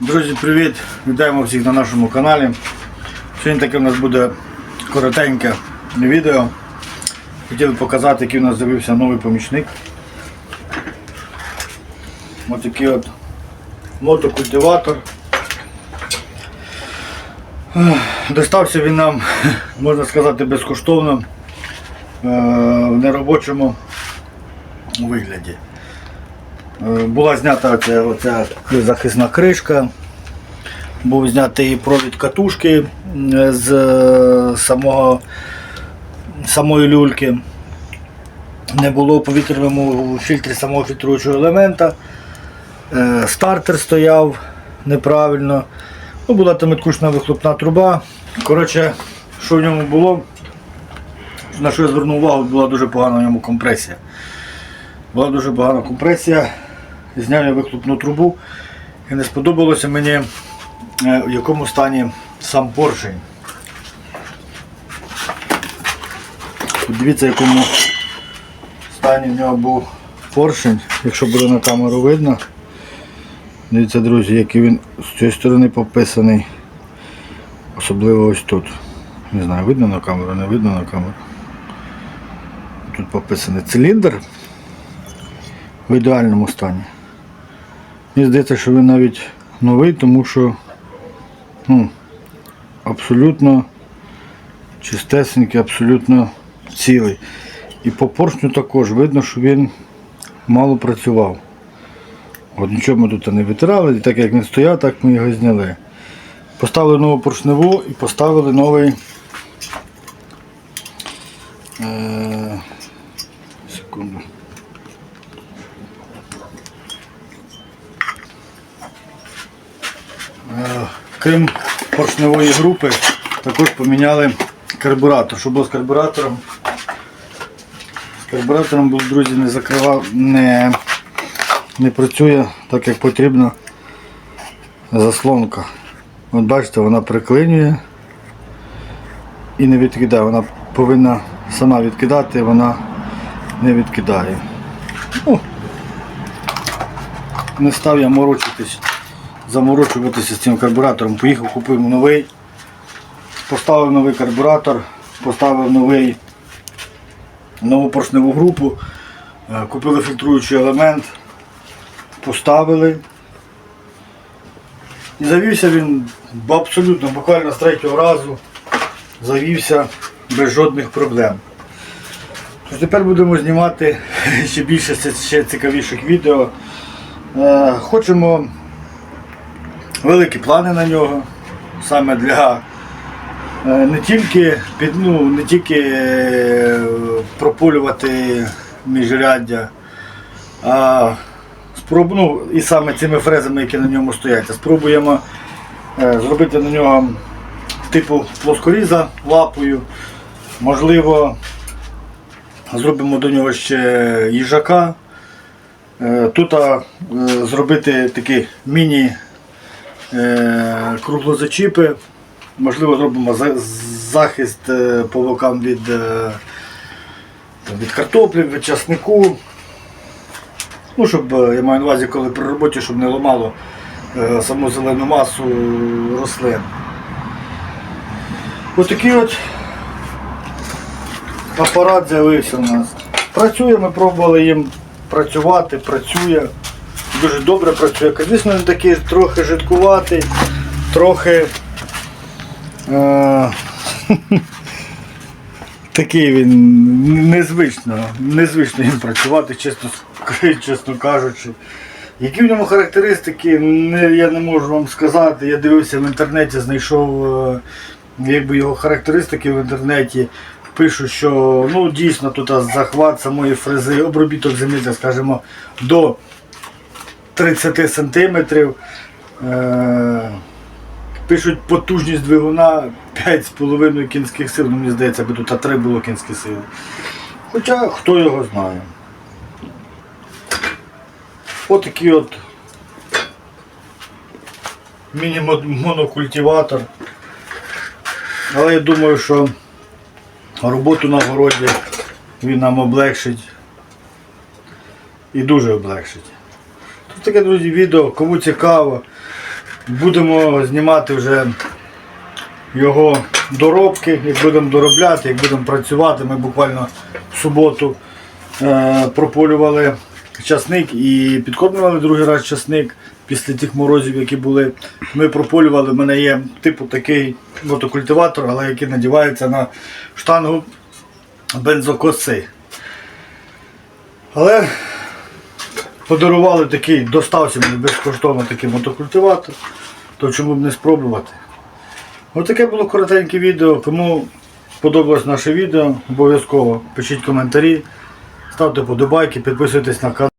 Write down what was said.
Друзі, привіт! Вітаємо всіх на нашому каналі. Сьогодні таке у нас буде коротеньке відео. Хотіли показати, який у нас з'явився новий помічник. Ось такий от мотокультиватор. Достався він нам, можна сказати, безкоштовно е, в неробочому вигляді. Е, Була знята оця, оця захисна кришка, був знятий провід катушки е, з е, самого, самої люльки. Не було у повітряному фільтрі самого фільтруючого елемента. Стартер стояв неправильно. Ну, була там відкручена вихлопна труба. Коротше, що в ньому було, на що я звернув увагу, була дуже погана в ньому компресія. Була дуже погана компресія. Зняв я вихлопну трубу і не сподобалося мені, е, в якому стані сам поршень. Подивіться, в якому стані в нього був поршень, якщо буде на камеру видно. Дивіться, друзі, який він з цієї сторони пописаний. Особливо ось тут. Не знаю, видно на камеру, не видно на камеру. Тут пописаний циліндр в ідеальному стані. Мені здається, що він навіть новий, тому що ну, абсолютно чистесенький, абсолютно цілий. І по поршню також видно, що він мало працював. От нічого ми тут не витирали, і так як він стояв, так ми його зняли. Поставили нову поршневу і поставили новий. Е, секунду. Е, Крім поршневої групи, також поміняли карбуратор. Що було з карбуратором? З карбуратором був, друзі, не закривав, не, не працює так, як потрібно заслонка. От бачите, вона приклинює і не відкидає. Вона повинна сама відкидати, вона не відкидає. Ну, не став я морочитись, заморочуватися з цим карбуратором. Поїхав, купив новий, поставив новий карбуратор, поставив новий, нову поршневу групу, е, купили фільтруючий елемент, поставили. І завівся він абсолютно буквально з третього разу. Завівся без жодних проблем. Тепер будемо знімати ще більше ще цікавіших відео. Е, Хочемо великі плани на нього, саме для е, не тільки під, ну, не тільки е, прополювати міжряддя, а спроб, ну, і саме цими фрезами, які на ньому стоять. Спробуємо е, зробити на нього типу плоскоріза лапою. Можливо, зробимо до нього ще їжака. Тут зробити такі міні круглозачіпи. Можливо, зробимо захист е, по бокам від, е, від картоплі, від часнику. Ну, щоб е, я маю на увазі, коли при роботі, щоб не ламало е, саму зелену масу рослин. Ось такий от апарат з'явився у нас. Працює, ми пробували їм працювати, працює. Дуже добре працює. Звісно, він такий трохи жидкуватий, трохи е, такий він незвично, незвично їм працювати, чесно, чесно кажучи. Які в ньому характеристики, не, я не можу вам сказати. Я дивився в інтернеті, знайшов е, якби його характеристики в інтернеті. Пишуть, що ну, дійсно тут захват самої фрези, обробіток землі, скажімо, до 30 сантиметрів. Е, пишуть потужність двигуна 5,5 кінських сил. Ну, мені здається, аби тут 3 було кінські сили. Хоча хто його знає. Отакий от міні-монокультиватор. Але я думаю, що роботу на городі він нам облегшить. І дуже облегшить. Таке, друзі, відео, кому цікаво. Будемо знімати вже його доробки, як будемо доробляти, як будемо працювати. Ми буквально в суботу е, прополювали часник і підкормлювали другий раз часник після тих морозів, які були. Ми прополювали, в мене є типу такий мотокультиватор, але який надівається на штангу бензокоси. Але подарували такий, достався мені безкоштовно такий мотокультиватор, то чому б не спробувати. Ось таке було коротеньке відео. Кому подобалось наше відео, обов'язково пишіть коментарі, ставте подобайки, підписуйтесь на канал.